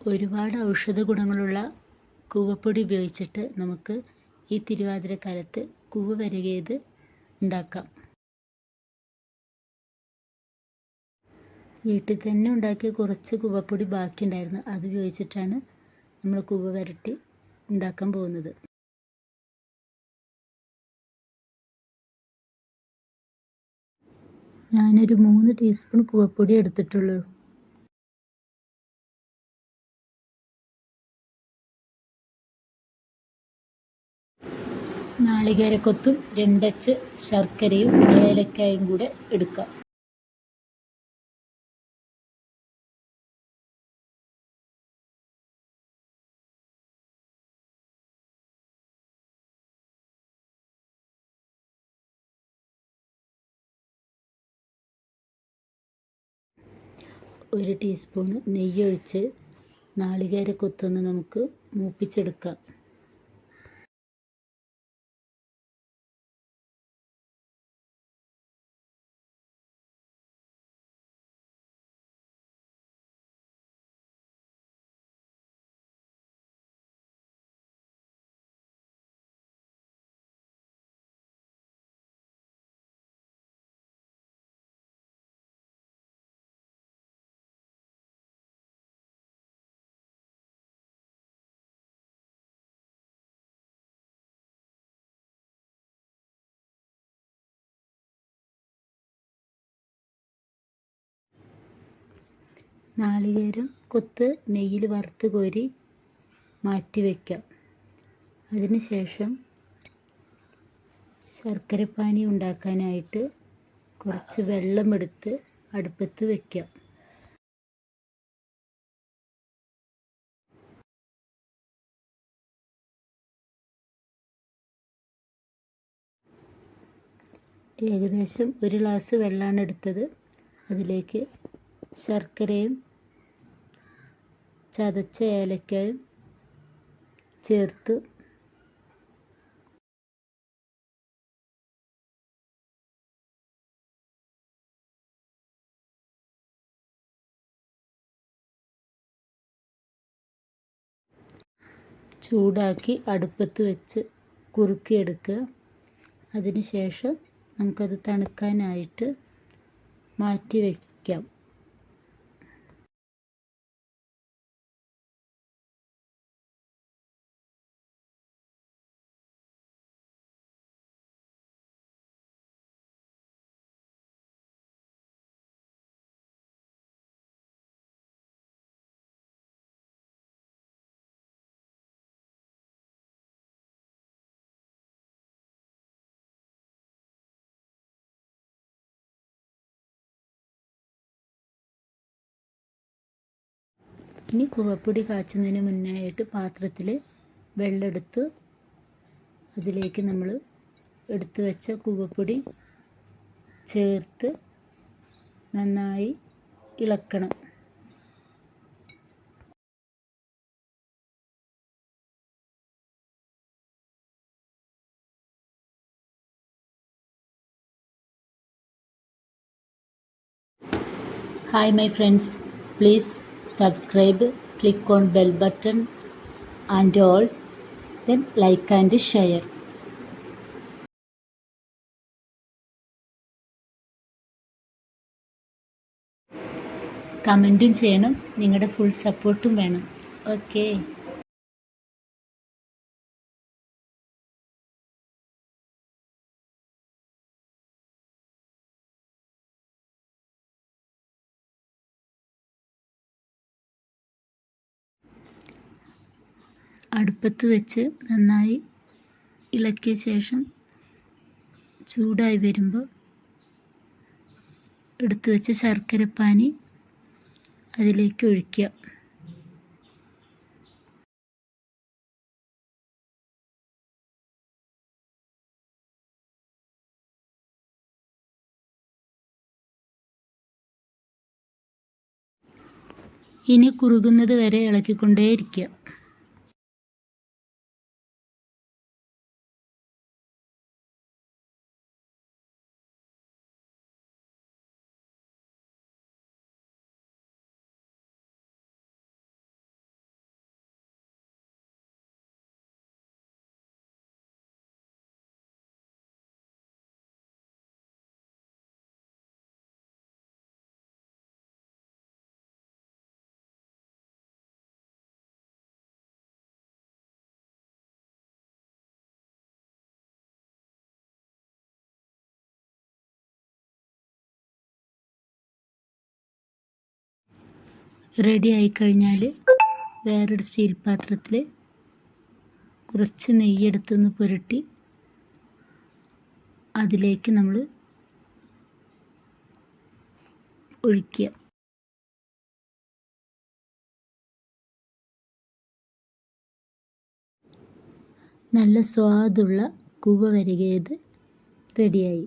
ഒരുപാട് ഔഷധ ഗുണങ്ങളുള്ള കൂവപ്പൊടി ഉപയോഗിച്ചിട്ട് നമുക്ക് ഈ തിരുവാതിരക്കാലത്ത് കൂവ് വരികയത് ഉണ്ടാക്കാം. വീട്ടിൽ തന്നെ ഉണ്ടാക്കിയ കുറച്ച് കൂവപ്പൊടി ബാക്കിയുണ്ടായിരുന്നു. അത് ഉപയോഗിച്ചിട്ടാണ് നമ്മൾ കൂവ വരട്ടി ഉണ്ടാക്കാൻ പോകുന്നത്. ഞാനൊരു മൂന്ന് ടീസ്പൂൺ കൂവപ്പൊടി എടുത്തിട്ടുള്ളൂ. നാളികേരക്കൊത്തും രണ്ടച്ച് ശർക്കരയും ഏലക്കായും കൂടെ എടുക്കാം. ഒരു ടീസ്പൂൺ നെയ്യൊഴിച്ച് നാളികേരക്കൊത്തൊന്ന് നമുക്ക് മൂപ്പിച്ചെടുക്കാം. നാളികേരം കൊത്ത് നെയ്യിൽ വറുത്ത് കോരി മാറ്റി വയ്ക്കാം അതിന് ശേഷം ശർക്കരപ്പാനി ഉണ്ടാക്കാനായിട്ട് കുറച്ച് വെള്ളമെടുത്ത് അടുപ്പത്ത് വയ്ക്കാം ഏകദേശം ഒരു ഗ്ലാസ് വെള്ളമാണ് എടുത്തത്. അതിലേക്ക് ശർക്കരയും ചതച്ച ഏലക്കയും ചേർത്ത് ചൂടാക്കി അടുപ്പത്ത് വെച്ച് കുറുക്കിയെടുക്കുക. അതിന് ശേഷം നമുക്കത് തണുക്കാനായിട്ട് മാറ്റി വയ്ക്കാം. ഇനി കുവപ്പൊടി കാച്ചുന്നതിന് മുന്നായിട്ട് പാത്രത്തിൽ വെള്ളമെടുത്ത് അതിലേക്ക് നമ്മൾ എടുത്തു വെച്ച കുവപ്പൊടി ചേർത്ത് നന്നായി ഇളക്കണം. Hi my friends please subscribe click on bell button and all then like and share കമന്റും ചെയ്യണം നിങ്ങളുടെ ഫുൾ സപ്പോർട്ടും വേണം ഓക്കേ അടുപ്പത്ത് വെച്ച് നന്നായി ഇളക്കിയ ശേഷം ചൂടായി വരുമ്പോൾ എടുത്തു വെച്ച ശർക്കരപ്പാനി അതിലേക്ക് ഒഴിക്കുക. ഇനി കുറുകുന്നത് വരെ ഇളക്കിക്കൊണ്ടേയിരിക്കുക. റെഡി ആയിക്കഴിഞ്ഞാൽ വേറൊരു സ്റ്റീൽ പാത്രത്തിൽ കുറച്ച് നെയ്യെടുത്തൊന്ന് പുരട്ടി അതിലേക്ക് നമ്മൾ ഒഴിക്കുക. നല്ല സ്വാദുള്ള കൂവ വരികയത് റെഡിയായി.